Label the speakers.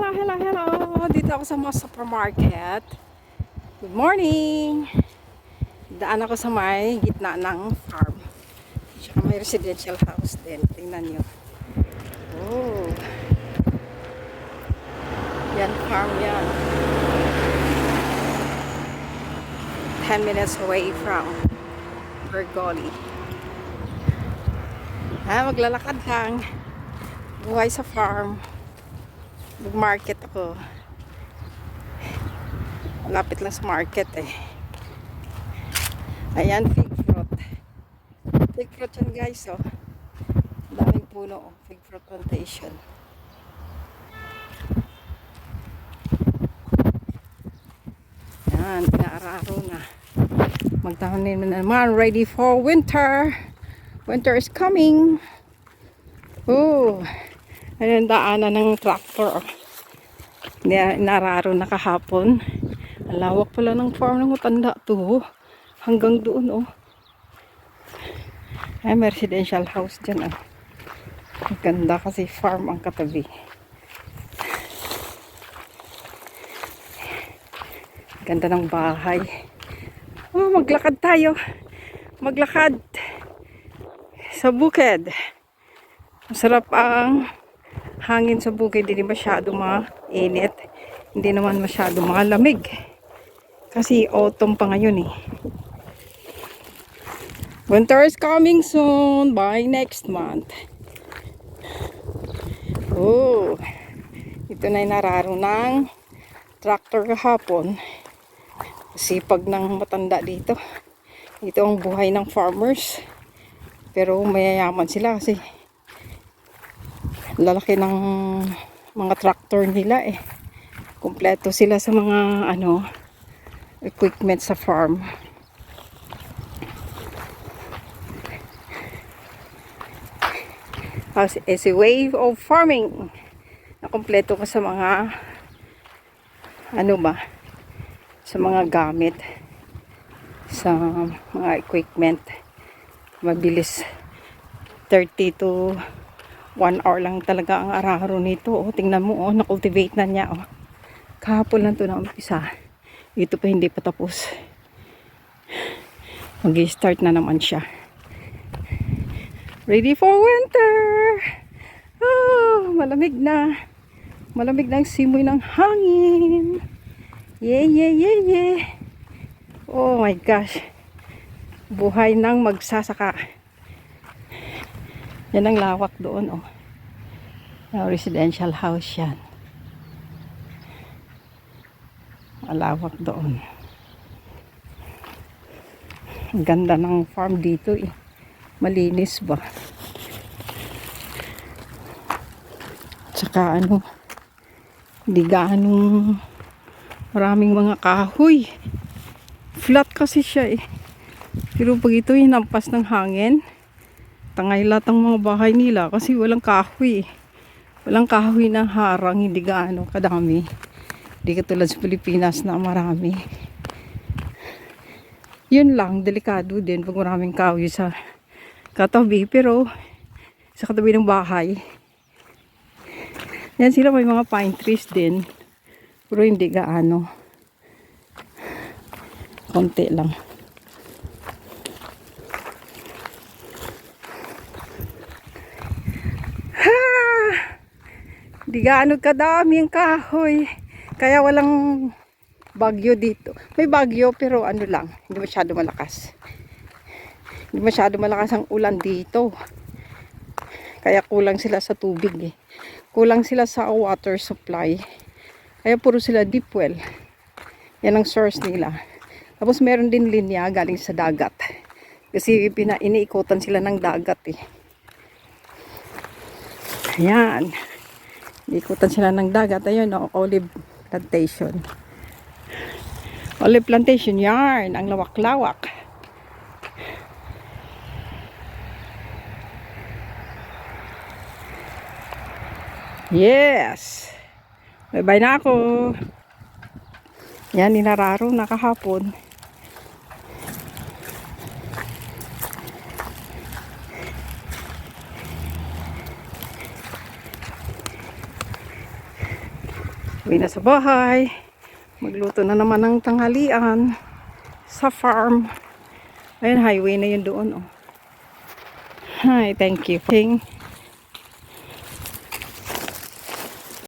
Speaker 1: Hello, hello, hello. Dito ako sa mga supermarket. Good morning. Daan ako sa may gitna ng farm. Tsaka may residential house din. Tingnan nyo. Oh. Yan, farm yan. 10 minutes away from Bergoli. Ah, maglalakad lang. Buhay sa farm. Mag-market ako. Lapit lang sa market eh. Ayan, fig fruit. Fig fruit yan guys, oh. Daming puno, oh. Fig fruit plantation. Yan, pinaararo na. Magtahanin na naman. Ready for winter. Winter is coming. Oh. Ayan, daanan ng tractor. Ni- Nararo na kahapon. Ang lawak pala ng farm ng matanda to. oh. Hanggang doon, oh. Ay, residential house dyan, ah. Ganda kasi farm ang katabi. Ganda ng bahay. Oh, maglakad tayo. Maglakad sa bukid. Masarap ang hangin sa bukid. Hindi masyado mainit. Hindi naman masyado malamig. Kasi autumn pa ngayon eh. Winter is coming soon. By next month. Oh. Ito na yung nararo ng tractor kahapon. Sipag ng matanda dito. Ito ang buhay ng farmers. Pero mayayaman sila kasi lalaki ng mga tractor nila eh. Kompleto sila sa mga ano equipment sa farm. As is a wave of farming na kompleto ka sa mga ano ba sa mga gamit sa mga equipment mabilis 30 to 1 hour lang talaga ang araro nito. Oh, tingnan mo oh, na-cultivate na niya oh. kahapon lang to na umpisa. Ito pa hindi pa tapos. Mag start na naman siya. Ready for winter! Oh, malamig na. Malamig na ang simoy ng hangin. Yeah yeah yeah yeah. Oh my gosh. Buhay ng magsasaka yan ang lawak doon, oh. Residential house yan. Malawak doon. Ang ganda ng farm dito, eh. Malinis ba? Tsaka ano, hindi gaanong maraming mga kahoy. Flat kasi siya, eh. Pero pag ito hinampas ng hangin, tangay lahat ng mga bahay nila kasi walang kahoy. Walang kahoy na harang, hindi gaano kadami. Hindi katulad sa Pilipinas na marami. Yun lang, delikado din pag maraming kahoy sa katabi. Pero sa katabi ng bahay, yan sila may mga pine trees din. Pero hindi gaano. Konti lang. Di gaano kadami ang kahoy. Kaya walang bagyo dito. May bagyo pero ano lang, hindi masyado malakas. Hindi masyado malakas ang ulan dito. Kaya kulang sila sa tubig eh. Kulang sila sa water supply. Kaya puro sila deep well. Yan ang source nila. Tapos meron din linya galing sa dagat. Kasi pina iniikutan sila ng dagat eh. Ayan. Ikutan sila ng dagat. Ayun, oh, olive plantation. Olive plantation, yarn. Ang lawak-lawak. Yes! Bye-bye na ako. Yan, ninararo na kahapon. Uwi na sa bahay. Magluto na naman ng tanghalian sa farm. Ayun, highway na yun doon. Oh. Hi, thank you. Thank